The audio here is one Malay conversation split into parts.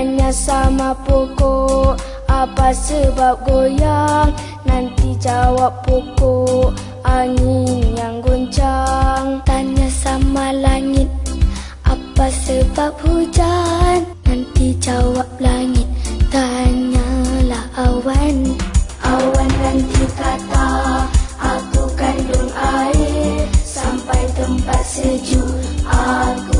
Tanya sama pokok. Apa sebab goyang? Nanti jawab pokok. Angin yang goncang. Tanya sama langit. Apa sebab hujan? Nanti jawab langit. Tanyalah awan. Awan nanti kata Aku kandung air Sampai tempat sejuk Aku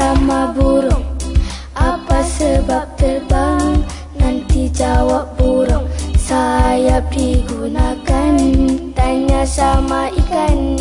sama burung Apa sebab terbang? Nanti jawab burung Sayap digunakan Tanya sama ikan